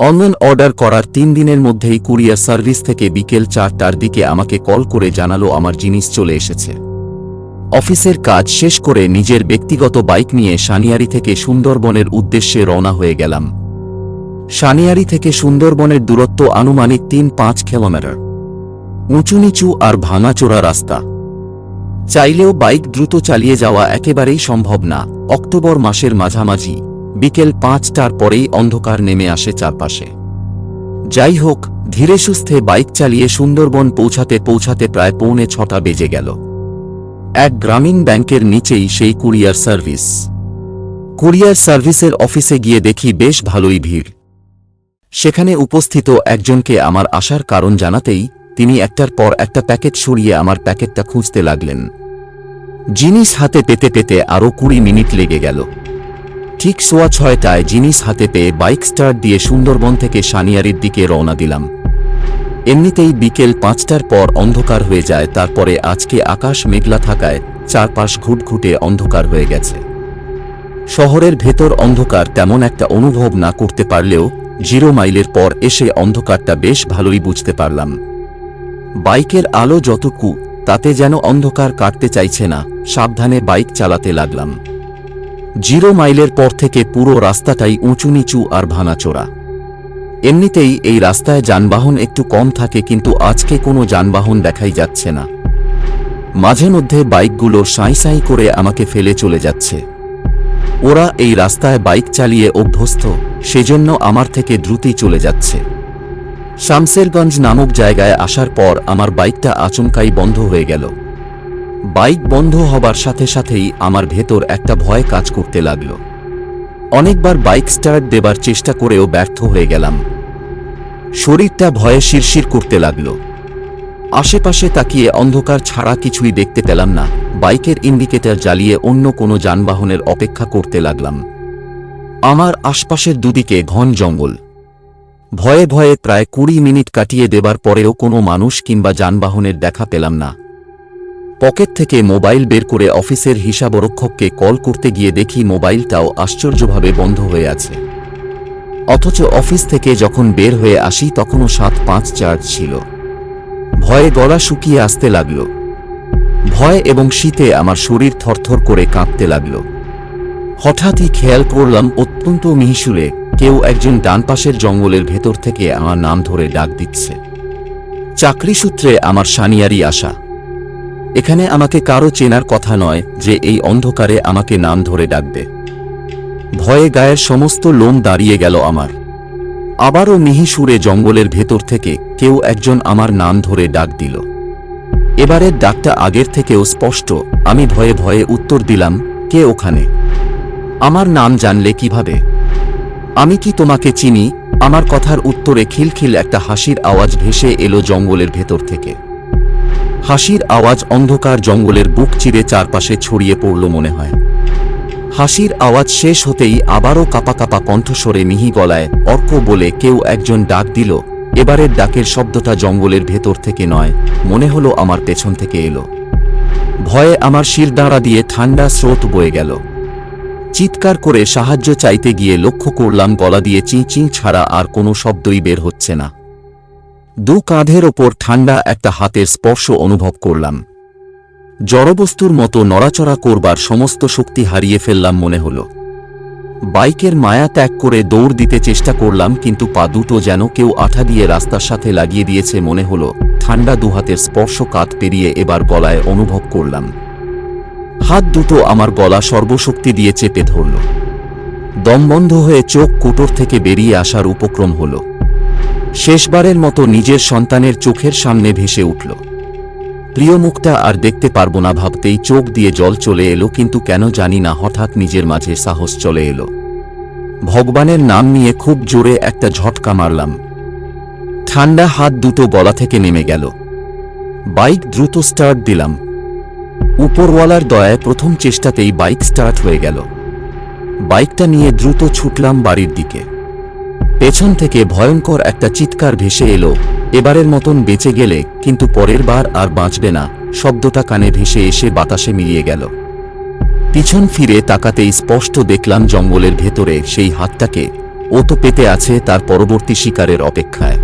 Online order করার তিন দিনের মধ্যেই কুরিয়ার সার্ভিস থেকে বিকেল চারটার দিকে আমাকে কল করে জানালো আমার জিনিস চলে এসেছে। অফিসের কাজ শেষ করে নিজের ব্যক্তিগত বাইক নিয়ে সানিয়ারি থেকে সুন্দরবনের উদ্দেশ্যে রওনা হয়ে গেলাম। সানিয়ারি থেকে সুন্দরবনের দূরত্ব আনুমানিক তিন পাঁচ কিলোমিটার। উঁচু নিচু আর ভাঙাচোরা রাস্তা। চাইলেও বাইক দ্রুত চালিয়ে যাওয়া একেবারেই সম্ভব না। অক্টোবর মাসের মাঝামাঝি। বিকেল পাঁচটার পরেই অন্ধকার নেমে আসে চারপাশে। যাই হোক, ধীরে সুস্থে বাইক চালিয়ে সুন্দরবন পৌঁছাতে পৌঁছাতে প্রায় পৌনে ছটা বেজে গেল। এক গ্রামীণ ব্যাংকের নিচেই সেই কুরিয়ার সার্ভিস। কুরিয়ার সার্ভিসের অফিসে গিয়ে দেখি বেশ ভালোই ভিড়। সেখানে উপস্থিত একজনকে আমার আসার কারণ জানাতেই তিনি একটার পর একটা প্যাকেট সরিয়ে আমার প্যাকেটটা খুঁজতে লাগলেন। জিনিস হাতে পেতে পেতে আরও কুড়ি মিনিট লেগে গেল। ঠিক সোয়া ছয়টায় জিনিস হাতে পেয়ে বাইক স্টার্ট দিয়ে সুন্দরবন থেকে সানিয়ারির দিকে রওনা দিলাম। এমনিতেই বিকেল পাঁচটার পর অন্ধকার হয়ে যায়, তারপরে আজকে আকাশ মেঘলা থাকায় চারপাশ ঘুটঘুটে অন্ধকার হয়ে গেছে। শহরের ভেতর অন্ধকার তেমন একটা অনুভব না করতে পারলেও জিরো মাইলের পর এসে অন্ধকারটা বেশ ভালোই বুঝতে পারলাম। বাইকের আলো যতটুকু, তাতে যেন অন্ধকার কাটতে চাইছে না, সাবধানে বাইক চালাতে লাগলাম। জিরো মাইলের পর থেকে পুরো রাস্তাটাই উঁচু নিচু আর ভাঙাচোরা। এমনিতেই এই রাস্তায় যানবাহন একটু কম থাকে কিন্তু আজকে কোনো যানবাহন দেখাই যাচ্ছে না। মাঝে মধ্যে বাইকগুলো সাঁই সাঁই করে আমাকে ফেলে চলে যাচ্ছে। ওরা এই রাস্তায় বাইক চালিয়ে অভ্যস্ত, সেজন্য আমার থেকে দ্রুতই চলে যাচ্ছে। শামসেরগঞ্জ নামক জায়গায় আসার পর আমার বাইকটা আচমকাই বন্ধ হয়ে গেল। বাইক বন্ধ হবার সাথে সাথেই আমার ভেতর একটা ভয় কাজ করতে লাগল। অনেকবার বাইক স্টার্ট দেবার চেষ্টা করেও ব্যর্থ হয়ে গেলাম। শরীরটা ভয়ে শিরশির করতে লাগল। আশেপাশে তাকিয়ে অন্ধকার ছাড়া কিছুই দেখতে পেলাম না। বাইকের ইন্ডিকেটর জ্বালিয়ে অন্য কোনো যানবাহনের অপেক্ষা করতে লাগলাম। আমার আশপাশের দুদিকে ঘন জঙ্গল। ভয়ে ভয়ে প্রায় কুড়ি মিনিট কাটিয়ে দেবার পরেও কোনো মানুষ কিংবা যানবাহনের দেখা পেলাম না। পকেট থেকে মোবাইল বের করে অফিসের হিসাবরক্ষককে কল করতে গিয়ে দেখি মোবাইলটাও আশ্চর্যভাবে বন্ধ হয়ে আছে। অথচ অফিস থেকে যখন বের হয়ে আসি তখনও সাত পাঁচ চার্জ ছিল। ভয়ে গলা শুকিয়ে আসতে লাগল। ভয় এবং শীতে আমার শরীর থরথর করে কাঁপতে লাগল। হঠাৎই খেয়াল করলাম অত্যন্ত মিহিসুরে কেউ একজন ডান পাশের জঙ্গলের ভেতর থেকে আমার নাম ধরে ডাক দিচ্ছে। চাকরি সূত্রে আমার সানিয়ারি আসা এখানে আমাকে কারও চেনার কথা নয় যে এই অন্ধকারে আমাকে নাম ধরে ডাকবে। ভয়ে গায়ের সমস্ত লোম দাঁড়িয়ে গেল আমার। আবারও মিহি সুরে জঙ্গলের ভেতর থেকে কেউ একজন আমার নাম ধরে ডাক দিল। এবারের ডাকটা আগের থেকেও স্পষ্ট, আমি ভয়ে ভয়ে উত্তর দিলাম, কে ওখানে? আমার নাম জানলে কীভাবে? আমি কি তোমাকে চিনি? আমার কথার উত্তরে খিলখিল একটা হাসির আওয়াজ ভেসে এলো জঙ্গলের ভেতর থেকে। হাসির আওয়াজ অন্ধকার জঙ্গলের বুক চিরে চারপাশে ছড়িয়ে পড়ল মনে হয়। হাসির আওয়াজ শেষ হতেই আবারও কাপা কাপা কণ্ঠস্বরে মিহি গলায়, অর্ক বলে কেউ একজন ডাক দিল। এবারের ডাকের শব্দটা জঙ্গলের ভেতর থেকে নয়, মনে হলো আমার পেছন থেকে এলো। ভয়ে আমার শিরদাঁড়া দিয়ে ঠান্ডা স্রোত বয়ে গেল। চিৎকার করে সাহায্য চাইতে গিয়ে লক্ষ্য করলাম গলা দিয়ে চিঁ চিঁ ছাড়া আর কোনো শব্দই বের হচ্ছে না। দু কাঁধের ওপর ঠান্ডা একটা হাতের স্পর্শ অনুভব করলাম। জড়বস্তুর মতো নড়াচড়া করবার সমস্ত শক্তি হারিয়ে ফেললাম মনে হল। বাইকের মায়া ত্যাগ করে দৌড় দিতে চেষ্টা করলাম, কিন্তু পা দুটো যেন কেউ আঠা দিয়ে রাস্তার সাথে লাগিয়ে দিয়েছে মনে হল ঠান্ডা দুহাতের স্পর্শ কাত পেরিয়ে এবার গলায় অনুভব করলাম। হাত দুটো আমার গলা সর্বশক্তি দিয়ে চেপে ধরল। দমবন্ধ হয়ে চোখ কুটোর থেকে বেরিয়ে আসার উপক্রম হল। শেষবারের মতো নিজের সন্তানের চোখের সামনে ভেসে উঠল। প্রিয় মুখটা আর দেখতে পারব না ভাবতেই চোখ দিয়ে জল চলে এলো, কিন্তু কেন জানি না হঠাৎ নিজের মাঝে সাহস চলে এলো। ভগবানের নাম নিয়ে খুব জোরে একটা ঝটকা মারলাম। ঠান্ডা হাত দুটো গলা থেকে নেমে গেল। বাইক দ্রুত স্টার্ট দিলাম। উপরওয়ালার দয়ায় প্রথম চেষ্টাতেই বাইক স্টার্ট হয়ে গেল। বাইকটা নিয়ে দ্রুত ছুটলাম বাড়ির দিকে। পেছন থেকে ভয়ঙ্কর একটা চিৎকার ভেসে এলো। এবারের মতন বেঁচে গেলে, কিন্তু পরের বার আর বাঁচবে না, শব্দটা কানে ভেসে এসে বাতাসে মিলিয়ে গেল। পিছন ফিরে তাকাতেই স্পষ্ট দেখলাম জঙ্গলের ভেতরে সেই হাতটাকে। ও তো পেতে আছে তার পরবর্তী শিকারের অপেক্ষায়।